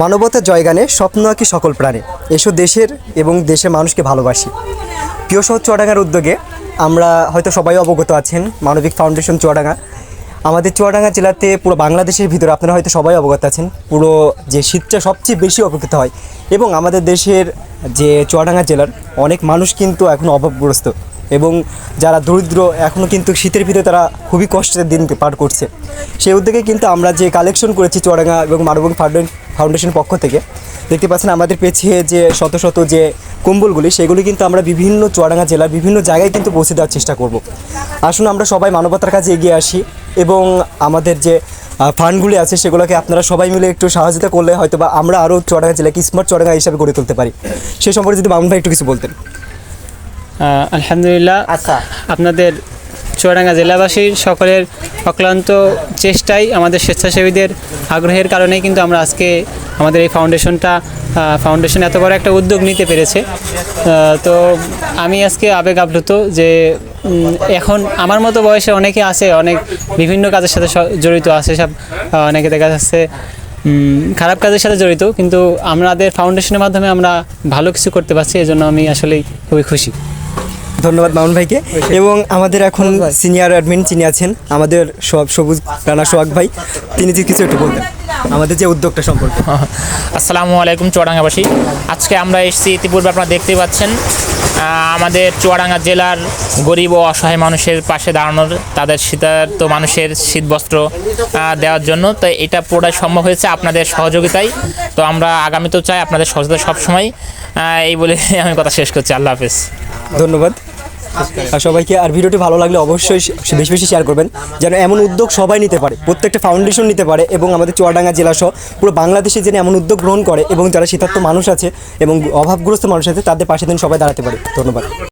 মানবতার জয়গানে স্বপ্ন আঁকি সকল প্রাণে। এসো দেশের এবং দেশের মানুষকে ভালোবাসি। প্রিয় শহর চুয়াডাঙ্গার উদ্যোগে আমরা হয়তো সবাই অবগত আছেন, মানবিক ফাউন্ডেশন চুয়াডাঙ্গা। আমাদের চুয়াডাঙ্গা জেলাতে পুরো বাংলাদেশের ভিতরে আপনারা হয়তো সবাই অবগত আছেন, পুরো যে শীতটা সবচেয়ে বেশি অপেক্ষিত হয় এবং আমাদের দেশের যে চুয়াডাঙ্গা জেলার অনেক মানুষ কিন্তু এখন অভাবগ্রস্ত এবং যারা দরিদ্র এখনও কিন্তু শীতের ভিতরে তারা খুবই কষ্টের দিন পার করছে। সেই উদ্যোগে কিন্তু আমরা যে কালেকশন করেছি চুয়াডাঙ্গা এবং মানবিক ফাউন্ডেশনের পক্ষ থেকে। দেখতে পাচ্ছেন আমাদের পেছিয়ে যে শত শত যে কম্বলগুলি সেগুলি কিন্তু আমরা বিভিন্ন চুয়াডাঙ্গা জেলার বিভিন্ন জায়গায় কিন্তু পৌঁছে দেওয়ার চেষ্টা করব। আসুন আমরা সবাই মানবতার কাছে এগিয়ে আসি এবং আমাদের যে ফান্ডগুলি আছে সেগুলোকে আপনারা সবাই মিলে একটু সহযোগিতা করলে হয়তো বা আমরা আরও চুয়াডাঙ্গা জেলাকে স্মার্ট চুয়াডাঙ্গা হিসাবে গড়ে তুলতে পারি। সে সম্পর্কে যদি বামুন ভাই একটু কিছু বলতেন। আলহামদুলিল্লাহ। আচ্ছা। আপনাদের চুয়াডাঙ্গা জেলাবাসীর সকলের অক্লান্ত চেষ্টাই আমাদের স্বেচ্ছাসেবীদের আগ্রহের কারণেই কিন্তু আমরা আজকে আমাদের এই ফাউন্ডেশনটা ফাউন্ডেশন এত বড় একটা উদ্যোগ নিতে পেরেছে। তো আমি আজকে আবেগ আপ্লুত যে এখন আমার মতো বয়সে অনেকে আছে, অনেক বিভিন্ন কাজের সাথে জড়িত আছে, সব অনেকে দেখা যাচ্ছে খারাপ কাজের সাথে জড়িত, কিন্তু আমাদের ফাউন্ডেশনের মাধ্যমে আমরা ভালো কিছু করতে পারছি, এজন্য আমি আসলেই খুবই খুশি। ধন্যবাদ মামুন ভাইকে। এবং আমাদের এখন সিনিয়র অ্যাডমিন যিনি আছেন আমাদের সব সবুজ রানা সোহাগ ভাই তিনি যে কিছু একটু বলতেন আমাদের যে উদ্যোগটা সম্পর্কে। আসসালামু আলাইকুম চুয়াডাঙ্গাবাসী। আজকে আমরা এসেছি ইতিপূর্বে আপনারা দেখতেই পাচ্ছেন আমাদের চুয়াডাঙ্গা জেলার গরিব ও অসহায় মানুষের পাশে দাঁড়ানোর তাদের শীতার্ত মানুষের শীতবস্ত্র দেওয়ার জন্য। তো এটা পুরোটাই সম্ভব হয়েছে আপনাদের সহযোগিতায়। তো আমরা আগামীতেও চাই আপনাদের সহযোগিতা সবসময়। এই বলে আমি কথা শেষ করছি। আল্লাহ হাফেজ। ধন্যবাদ। আর সবাইকে আর ভিডিওটি ভালো লাগলে অবশ্যই বেশি বেশি শেয়ার করবেন, যেন এমন উদ্যোগ সবাই নিতে পারে, প্রত্যেকটা ফাউন্ডেশন নিতে পারে এবং আমাদের চুয়াডাঙ্গা জেলা সহ পুরো বাংলাদেশে যেন এমন উদ্যোগ গ্রহণ করে এবং যারা শীতার্থ মানুষ আছে এবং অভাবগ্রস্ত মানুষ আছে, তাদের পাশে দিন সবাই দাঁড়াতে পারে। ধন্যবাদ।